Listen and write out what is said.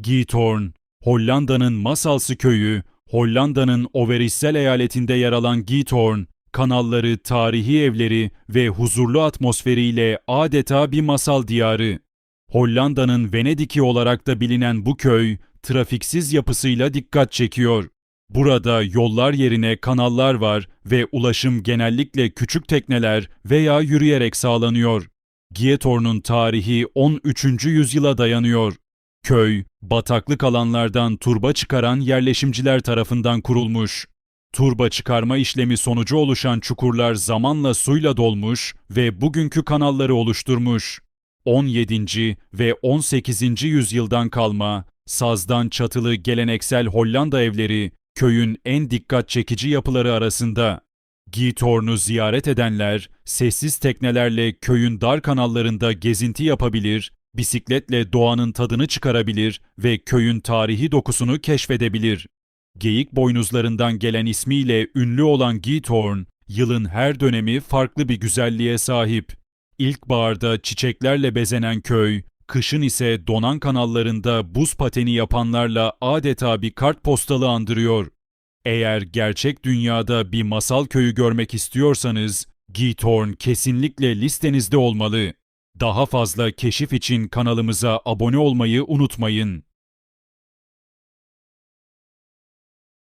Giethoorn, Hollanda'nın masalsı köyü, Hollanda'nın Overijssel eyaletinde yer alan Giethoorn, kanalları, tarihi evleri ve huzurlu atmosferiyle adeta bir masal diyarı. Hollanda'nın Venedik'i olarak da bilinen bu köy, trafiksiz yapısıyla dikkat çekiyor. Burada yollar yerine kanallar var ve ulaşım genellikle küçük tekneler veya yürüyerek sağlanıyor. Giethoorn'un tarihi 13. yüzyıla dayanıyor. Köy, bataklık alanlardan turba çıkaran yerleşimciler tarafından kurulmuş. Turba çıkarma işlemi sonucu oluşan çukurlar zamanla suyla dolmuş ve bugünkü kanalları oluşturmuş. 17. ve 18. yüzyıldan kalma, sazdan çatılı geleneksel Hollanda evleri, köyün en dikkat çekici yapıları arasında. Giethoorn'u ziyaret edenler, sessiz teknelerle köyün dar kanallarında gezinti yapabilir, bisikletle doğanın tadını çıkarabilir ve köyün tarihi dokusunu keşfedebilir. Geyik boynuzlarından gelen ismiyle ünlü olan Giethoorn, yılın her dönemi farklı bir güzelliğe sahip. İlkbaharda çiçeklerle bezenen köy, kışın ise donan kanallarında buz pateni yapanlarla adeta bir kartpostalı andırıyor. Eğer gerçek dünyada bir masal köyü görmek istiyorsanız, Giethoorn kesinlikle listenizde olmalı. Daha fazla keşif için kanalımıza abone olmayı unutmayın.